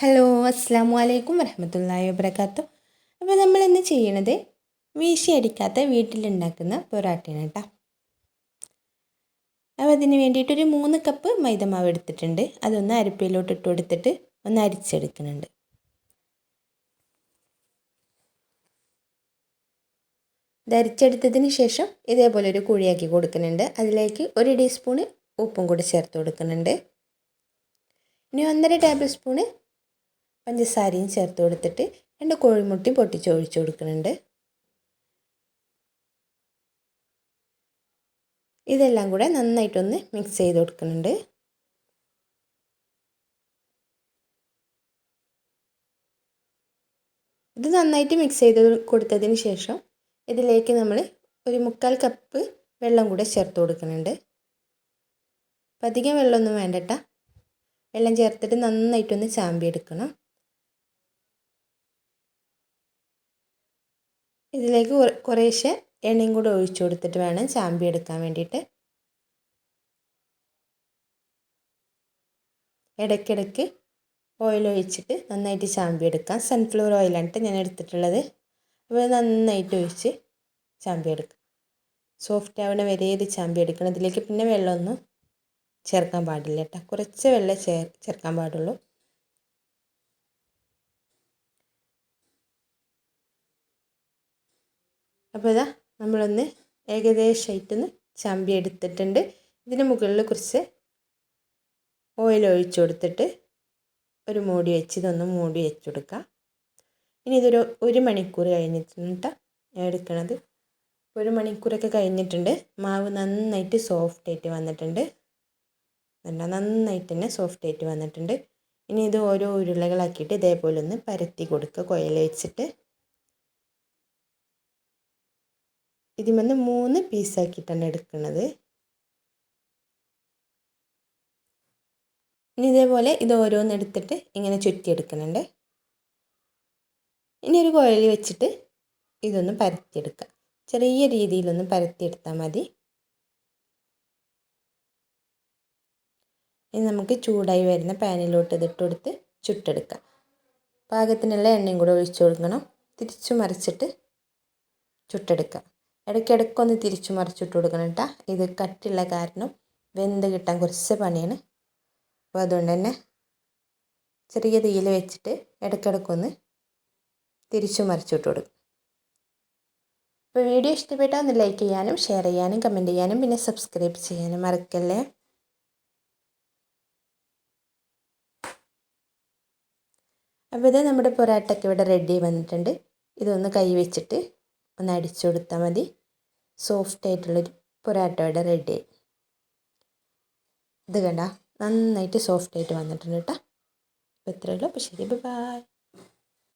Hello അസ്സാം വലൈക്കും വരഹമത്തല്ലാഹി വബർക്കാത്തു അപ്പോൾ നമ്മൾ ഇന്ന് ചെയ്യണത് വീശി അടിക്കാത്ത വീട്ടിലുണ്ടാക്കുന്ന പൊറാട്ടയാണ് കേട്ടോ. അപ്പോൾ അതിന് വേണ്ടിയിട്ടൊരു മൂന്ന് കപ്പ് മൈദമാവ് എടുത്തിട്ടുണ്ട്. അതൊന്ന് അരിപ്പയിലോട്ട് ഇട്ട് കൊടുത്തിട്ട് ഒന്ന് അരിച്ചെടുക്കുന്നുണ്ട്. ഇത് അരിച്ചെടുത്തതിന് ശേഷം ഇതേപോലെ ഒരു കുഴിയാക്കി കൊടുക്കുന്നുണ്ട്. അതിലേക്ക് ഒരു ടീസ്പൂണ് ഉപ്പും കൂടി ചേർത്ത് കൊടുക്കുന്നുണ്ട്. ഇനി ഒന്നര ടേബിൾ സ്പൂണ് പഞ്ചസാരയും ചേർത്ത് കൊടുത്തിട്ട് രണ്ട് കോഴിമുട്ടി പൊട്ടിച്ച് ഒഴിച്ചു കൊടുക്കുന്നുണ്ട്. ഇതെല്ലാം കൂടെ നന്നായിട്ടൊന്ന് മിക്സ് ചെയ്ത് കൊടുക്കുന്നുണ്ട്. ഇത് നന്നായിട്ട് മിക്സ് ചെയ്ത് കൊടുത്തതിന് ശേഷം ഇതിലേക്ക് നമ്മൾ ഒരു മുക്കാൽ കപ്പ് വെള്ളം കൂടെ ചേർത്ത് കൊടുക്കുന്നുണ്ട്. അപ്പം അധികം വെള്ളമൊന്നും വേണ്ടട്ട. വെള്ളം ചേർത്തിട്ട് നന്നായിട്ടൊന്ന് ചാമ്പി എടുക്കണം ഇതിലേക്ക് കുറേശ്ശെ എണ്ണയും കൂടെ ഒഴിച്ചു കൊടുത്തിട്ട് വേണം ചാമ്പി എടുക്കാൻ വേണ്ടിയിട്ട്. ഇടയ്ക്കിടയ്ക്ക് ഓയിൽ ഒഴിച്ചിട്ട് നന്നായിട്ട് ചാമ്പി എടുക്കാം. സൺഫ്ലവർ ഓയിലാണ് ഞാൻ എടുത്തിട്ടുള്ളത്. അപ്പോൾ നന്നായിട്ട് ഒഴിച്ച് ചാമ്പി എടുക്കാം. സോഫ്റ്റ് ആവണ വരെ ഇത് ചാമ്പി എടുക്കണം. ഇതിലേക്ക് പിന്നെ വെള്ളമൊന്നും ചേർക്കാൻ പാടില്ല കേട്ടോ കുറച്ച് വെള്ളം ചേർ ചേർക്കാൻ പാടുള്ളൂ. അപ്പോൾ ഇതാ നമ്മളൊന്ന് ഏകദേശമായിട്ടൊന്ന് ചമ്പി എടുത്തിട്ടുണ്ട്. ഇതിന് മുകളിൽ കുറച്ച് ഓയിൽ ഒഴിച്ചു കൊടുത്തിട്ട് ഒരു മൂടി വെച്ച് ഇതൊന്ന് മൂടി വെച്ച് കൊടുക്കുക ഇനി ഇതൊരു ഒരു മണിക്കൂർ കഴിഞ്ഞിട്ടുണ്ട് എടുക്കണത്. ഒരു മണിക്കൂറൊക്കെ കഴിഞ്ഞിട്ടുണ്ട്. മാവ് നന്നായിട്ട് സോഫ്റ്റ് ആയിട്ട് വന്നിട്ടുണ്ട്. നന്നായിട്ട് തന്നെ സോഫ്റ്റ് ആയിട്ട് വന്നിട്ടുണ്ട്. ഇനി ഇത് ഓരോ ഉരുളകളാക്കിയിട്ട് ഇതേപോലെ ഒന്ന് പരത്തി കൊടുക്കുക. കുഴൽ വെച്ചിട്ട് ഇതിമെന്ന് മൂന്ന് പീസാക്കിയിട്ടാണ് എടുക്കുന്നത്. ഇനി ഇതേപോലെ ഇത് ഓരോന്ന് എടുത്തിട്ട് ഇങ്ങനെ ചുറ്റിയെടുക്കുന്നുണ്ട്. ഇനി ഒരു കുഴൽ വെച്ചിട്ട് ഇതൊന്ന് പരത്തിയെടുക്കുക ചെറിയ രീതിയിലൊന്ന് പരത്തിയെടുത്താൽ മതി. ഇനി നമുക്ക് ചൂടായി വരുന്ന പാനിലോട്ട് ഇതിട്ട് കൊടുത്ത് ചുട്ടെടുക്കാം. പാകത്തിനുള്ള എണ്ണയും കൂടെ ഒഴിച്ചു കൊടുക്കണം. തിരിച്ചു മറിച്ചിട്ട് ചുട്ടെടുക്കാം. ഇടയ്ക്കിടയ്ക്കൊന്ന് തിരിച്ചു മറിച്ചിട്ട് കൊടുക്കണം കേട്ടോ ഇത് കട്ടിയുള്ള കാരണം വെന്ത് കിട്ടാൻ കുറച്ച് പണിയാണ്. അപ്പോൾ അതുകൊണ്ട് തന്നെ ചെറിയ തീയിൽ വെച്ചിട്ട് ഇടയ്ക്കിടയ്ക്കൊന്ന് തിരിച്ചു മറിച്ചിട്ട് കൊടുക്കും. അപ്പോൾ വീഡിയോ ഇഷ്ടപ്പെട്ടാൽ ഒന്ന് ലൈക്ക് ചെയ്യാനും ഷെയർ ചെയ്യാനും കമന്റ് ചെയ്യാനും പിന്നെ സബ്സ്ക്രൈബ് ചെയ്യാനും മറക്കല്ലേ? അപ്പോൾ ഇത് നമ്മുടെ പൊറാട്ടൊക്കെ ഇവിടെ റെഡി വന്നിട്ടുണ്ട്. ഇതൊന്ന് കൈ വെച്ചിട്ട് ഒന്ന് അടിച്ചു കൊടുത്താൽ മതി. സോഫ്റ്റ് ആയിട്ടുള്ളൊരു പൊറാട്ട ഇവിടെ റെഡി ഇത് കണ്ട നന്നായിട്ട് സോഫ്റ്റ് ആയിട്ട് വന്നിട്ടുണ്ട് കേട്ടോ. അപ്പോൾ ഇത്രയേ ഉള്ളൂ. അപ്പോൾ ശരി ബൈ ബൈ